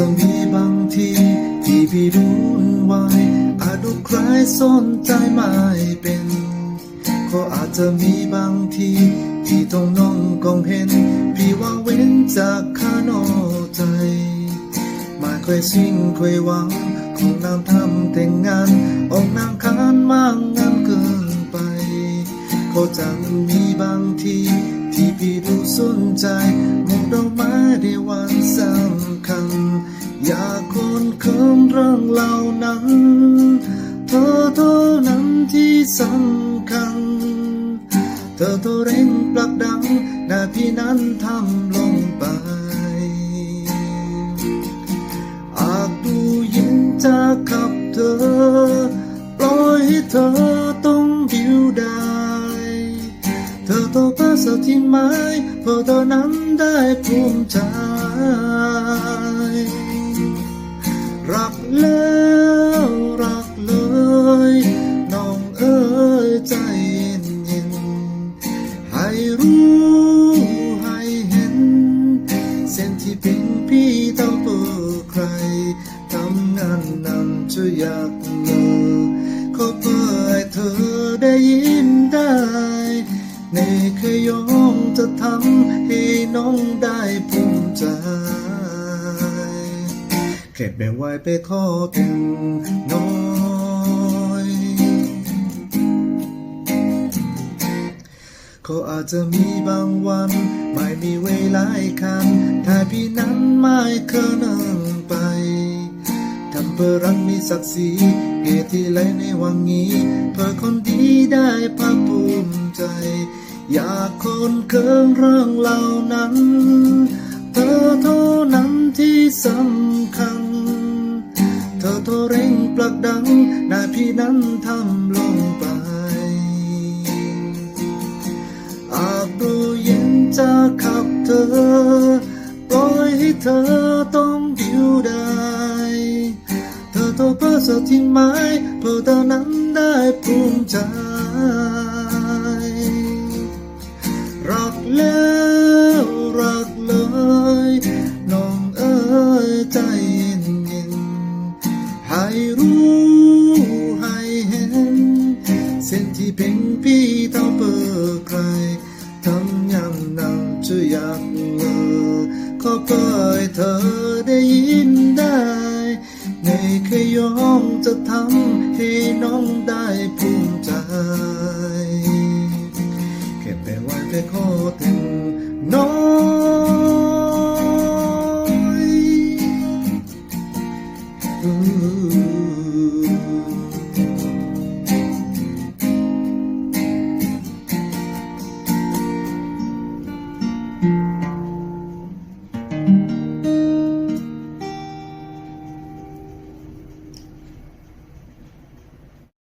จะมีบางทีที่พี่รู้ไว้อาจดูใครสนใจไม่เป็น ก็อาจจะมีบางทีที่ต้องน้องกองเห็น พี่ว่าเว้นจากข้านอใจมาเคยสิ่งเคยหวัง ของนางทำแต่งงานออกนางคานมากงานเกินไปก็จังมีบางทีที่พี่ดูสนใจหมกดอกไม้ในวันสำคั รื่องเหล่านั้น เธอเท่านั้นที่สำคัญ เธอตัวเร่งปลักดังหน้าพี่นั้นทำลงไป อาจดูยินจะขับเธอ ปล่อยให้เธอต้องดิวได้เธอตัวภาษาที่ไม้เพราะเธอนั้นได้ภูมิใจ รักแล้วรักเลย น้องเอ้ยใจเย็นๆให้รู้ให้เห็น เส้นที่เป็นพี่ต้องเปิดใครทำงานนำจะอยากเงอขอเพื่อให้เธอได้ยินได้ในเคยยอมจะทำให้น้องได้ภูมิใจ แค่แบ่งไว้ไปขอเพียงน้อยก็อาจจะมีบางวัน ไม่มีเวลาให้คันถ้าพี่นั้นไม่เคยนั่งไปทำเพื่อรักมีศักดิ์ศรีเหตุที่ไรในวังนี้ เพื่อคนดีได้ภาคภูมิใจ อยากคนเคิงเรื่องเหล่านั้น เธอทน ที่สำคัญ เธอโทรเร่งปลักดังหน้าพี่นั้นทำลงไป อาจดูเย็นจะขับเธอ ปล่อยให้เธอต้องดิวได้ เธอโทรเพื่อสทิ้งไม้เพื่อเธอนั้นได้ภูมิใจ ให้รู้ให้เห็นเส้นที่เป็นพี่เท่าเปิดใครทำอย่างนั้นจะอยากเลอก็เปิเธอได้ยินได้ในขยองจะทำให้น้องได้ภูมิใจเก็บไปไว้ไปขอถึงน้อง Ooh.